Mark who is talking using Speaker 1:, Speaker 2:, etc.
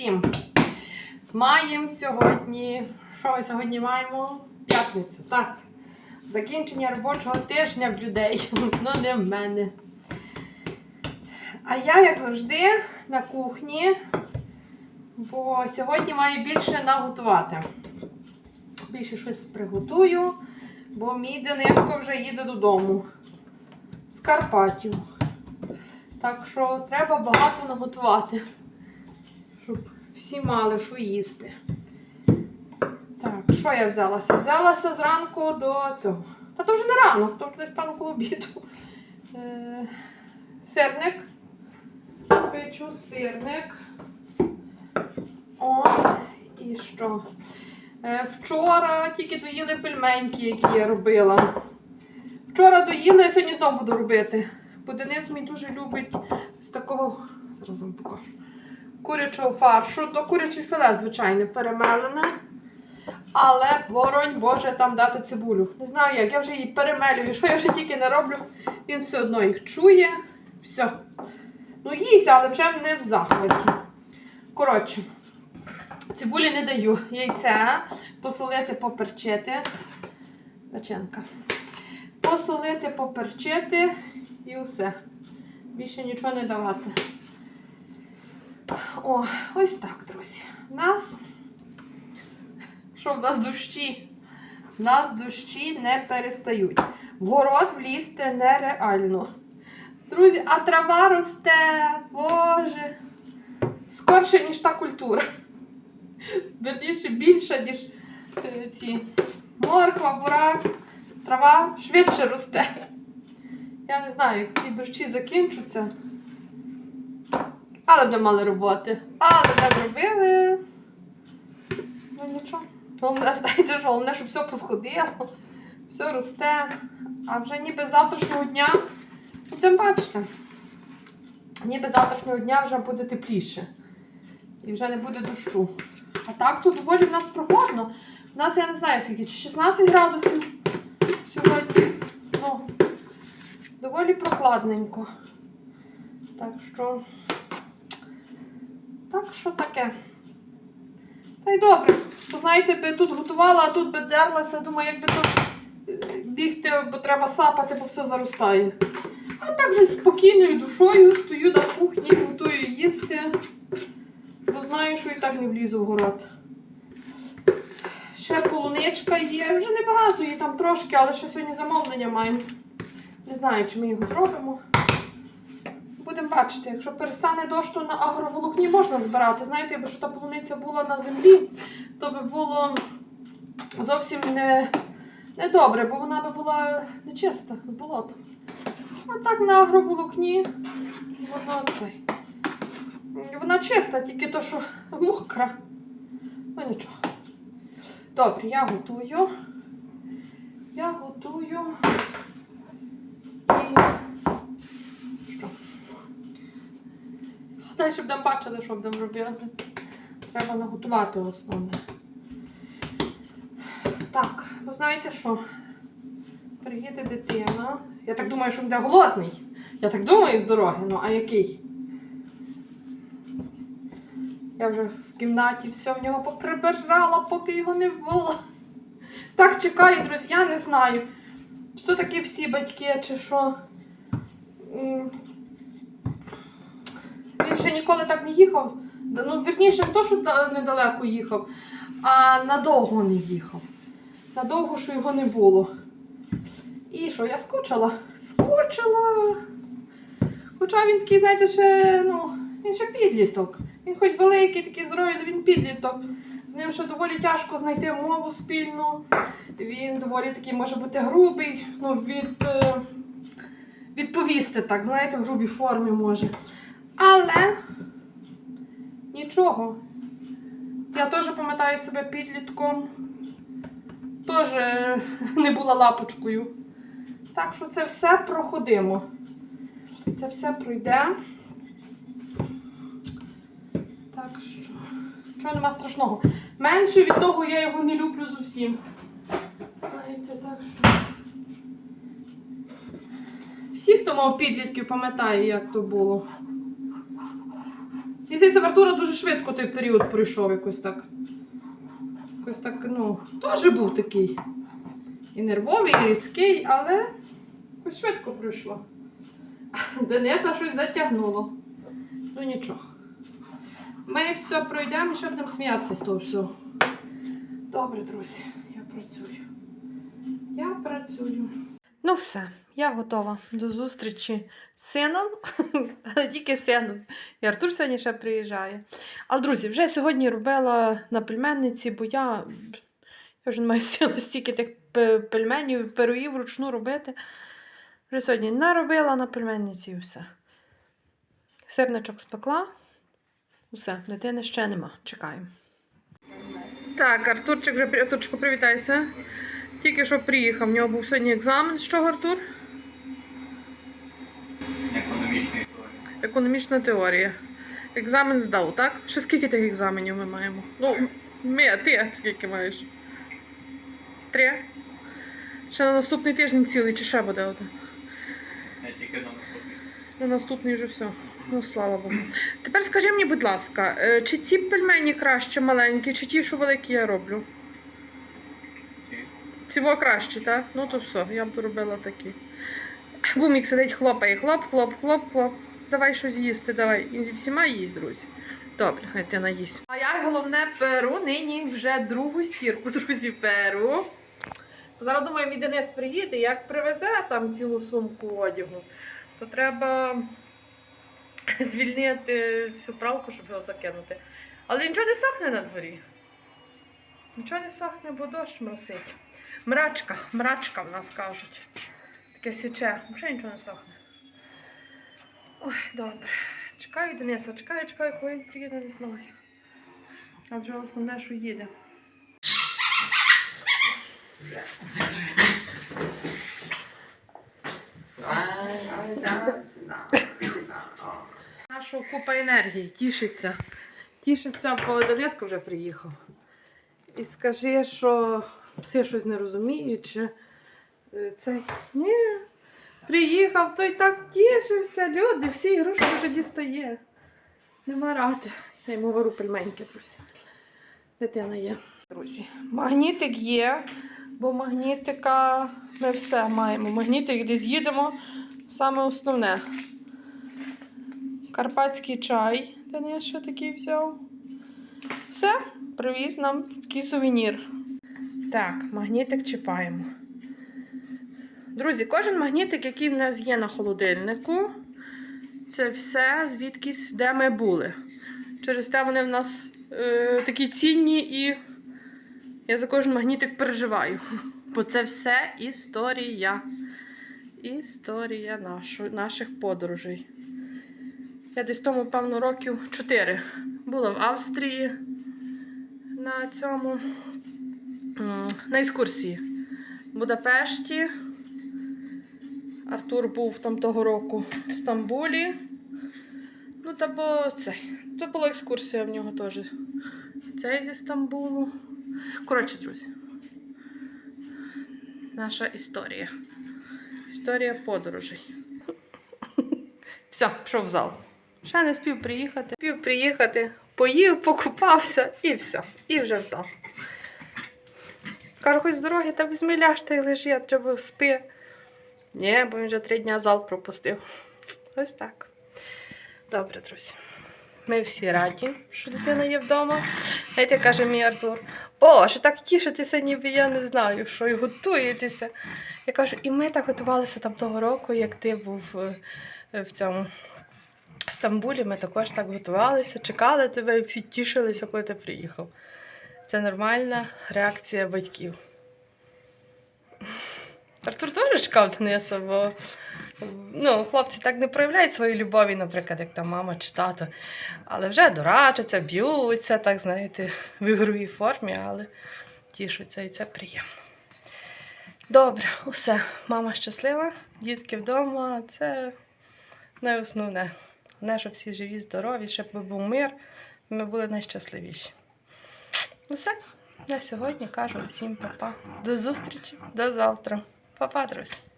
Speaker 1: всім! Маємо сьогодні. Що ми сьогодні маємо? П'ятницю. Так. Закінчення робочого тижня в людей. Ну не в мене. А я, як завжди, на кухні, бо сьогодні маю більше наготувати. Більше щось приготую, бо мій Дениско вже їде додому з Карпатів. Так що треба багато наготувати, всі мали що їсти. Так, що я взялася? Взялася зранку до цього. Та то вже не рано, то вже десь певно обіду. Е, сирник. Печу сирник. О, і що? Е, вчора тільки доїли пельменьки, які я робила. Вчора доїли, я сьогодні знову буду робити. Бо Денис мій дуже любить з такого, зараз вам покажу, курячого фаршу, до курячого філе, звичайно, перемелене. Але, боронь Боже, там дати цибулю. Не знаю як, я вже її перемелюю. Що я вже тільки не роблю, він все одно їх чує. Все. Ну, їсть, але вже не в захваті. Коротше, цибулі не даю. Яйце посолити, поперчити. Начинка. Посолити, поперчити і все. Більше нічого не давати. О, ось так, друзі. У нас. Що в нас дощі? В нас дощі не перестають. В город влізти нереально. Друзі, а трава росте, Боже. Скорше, ніж та культура. Верніше більша, ніж е, ці морква, бурак. Трава швидше росте. Я не знаю, як ці дощі закінчуться. Але б не мали роботи. Але не робили. Ну нічого. Головне, знаєте, що головне, щоб все посходило, все росте. А вже ніби з завтрашнього дня будемо бачити. Ніби з завтрашнього дня вже буде тепліше. І вже не буде дощу. А так тут доволі в нас прохладно. У нас я не знаю скільки, чи 16 градусів сьогодні. Ну, доволі прохладненько. Так що. Так що таке. Та й добре. Бо знаєте, би тут готувала, а тут би дерлася. Думаю, якби то е, бігти, бо треба сапати, бо все заростає. А так же спокійною душою стою на кухні, готую їсти. Бо знаю, що і так не влізу в город. Ще полуничка є. Вже небагато її там трошки, але ще сьогодні замовлення маємо. Не знаю, чи ми його зробимо. Будемо бачити, якщо перестане дощ, то на агроволокні можна збирати. Знаєте, якби що та полуниця була на землі, то би було зовсім не, не добре, бо вона би була нечиста з болотом. А так на агроволокні воно цей. Вона чиста, тільки то, що мокра. Ну нічого. Добре, я готую. Я готую. І що? Далі будемо бачили, що будемо робити. Треба наготувати основне. Так, ви знаєте що? Приїде дитина. Я так думаю, що він буде голодний. Я так думаю з дороги, ну а який? Я вже в кімнаті все в нього поприбирала, поки його не було. Так чекаю, друзі, я не знаю. То такі всі батьки, чи що. Він ще ніколи так не їхав. Ну, вірніше, то, що недалеко їхав, а надовго не їхав. Надовго, що його не було. І що, я скучила? Скучила. Хоча він такий, знаєте, ще, ну, він ще підліток. Він хоч великий, такий здоровий, але він підліток. З ним ще доволі тяжко знайти мову спільну. Він доволі такий може бути грубий, ну, від, е, відповісти так, знаєте, в грубій формі може. Але нічого. Я теж пам'ятаю себе підлітком. Теж е, не була лапочкою. Так що це все проходимо. Це все пройде. Так що. Чого нема страшного? Менше від того я його не люблю зовсім. Знаєте, так що. Всі, хто мав підлітків, пам'ятає, як то було. І здається, дуже швидко той період пройшов якось так. Якось так, ну, теж був такий. І нервовий, і різкий, але якось швидко пройшло. Дениса щось затягнуло. Ну нічого. Ми все пройдемо ще будемо сміятися з того всього. Добре, друзі, я працюю. Я працюю. Ну все, я готова до зустрічі з сином, але тільки сином. І Артур сьогодні ще приїжджає. Але, друзі, вже сьогодні робила на пельменниці, бо я, я вже не маю сили стільки тих пельменів, пироїв вручну робити. Вже сьогодні наробила на пельменниці і все. Сирничок спекла. Усе, дитини ще нема. Чекаємо. Так, Артурчик вже Артурчику, привітайся. Тільки що приїхав. В нього був сьогодні екзамен. З чого, Артур? Економічна теорія. Екзамен здав, так? Ще скільки тих екзаменів ми маємо? Ну, ми, а ти скільки маєш? Три? Ще на наступний тиждень цілий, чи ще буде один?
Speaker 2: Я тільки на наступний.
Speaker 1: На наступний вже все. Ну, слава Богу. Тепер скажи мені, будь ласка, е, чи ці пельмені краще маленькі, чи ті, що великі я роблю? Цього краще, так? Ну то все, я б робила такі. Бумік сидить, хлопає, хлоп, хлоп, хлоп, хлоп. Давай щось їсти, давай. І всіма їсть, друзі. Добре, хай ти наїсть. А я головне перу нині вже другу стірку, друзі, перу. Зараз думаю, мій Денис приїде, як привезе там цілу сумку одягу, то треба звільнити всю пралку, щоб його закинути. Але нічого не сохне на дворі. Нічого не сохне, бо дощ моросить. Мрачка, мрачка в нас кажуть. Таке січе, взагалі нічого не сохне. Ой, добре. Чекаю Дениса, чекаю, чекаю, коли він приїде, не знаю. А вже основне, що їде. Нашу купа енергії, тішиться. Тішиться, бо Дениска вже приїхав. І скажи, що всі щось не розуміють, чи е, цей. Ні. Приїхав, той так тішився, люди, всі ігрушки вже дістає. Нема ради. Я йому вару пельменьки, друзі. Дитина є. Друзі, магнітик є, бо магнітика ми все маємо. Магнітик десь їдемо. Саме основне. Карпатський чай. Денис ще такий взяв. Все, привіз нам такий сувенір. Так, магнітик чіпаємо. Друзі, кожен магнітик, який в нас є на холодильнику, це все звідкись, де ми були. Через те вони в нас е, такі цінні і я за кожен магнітик переживаю. Бо це все історія. Історія нашу, наших подорожей. Я десь тому, певно, років 4 була в Австрії на цьому на екскурсії. В Будапешті. Артур був там того року в Стамбулі. Ну, та бо цей. То була екскурсія в нього теж. Цей зі Стамбулу. Коротше, друзі. Наша історія. Історія подорожей. Все, пішов в зал. Ще не спів приїхати. Спів приїхати, поїв, покупався і все. І вже в зал. Кажу, хоч з дороги та візьми ляж та й лежи, а треба спи. Ні, бо він вже три дня зал пропустив. Ось так. Добре, друзі. Ми всі раді, що дитина є вдома. Гетя каже мій Артур: О, що так тішитися, ніби я не знаю, що і готуєтеся. Я кажу, і ми так готувалися там того року, як ти був е, е, в цьому в Стамбулі. Ми також так готувалися, чекали тебе і всі тішилися, коли ти приїхав. Це нормальна реакція батьків. Артур теж чекав Дениса, бо ну, хлопці так не проявляють свої любові, наприклад, як там мама чи тато. Але вже дорачаться, б'ються, так знаєте, в ігровій формі, але тішуться і це приємно. Добре, усе. Мама щаслива, дітки вдома. Це найосновне. Головне, щоб всі живі, здорові, щоб був мир, ми були найщасливіші. Усе. На сьогодні кажу всім па-па. До зустрічі, до завтра. Па-па, друзі.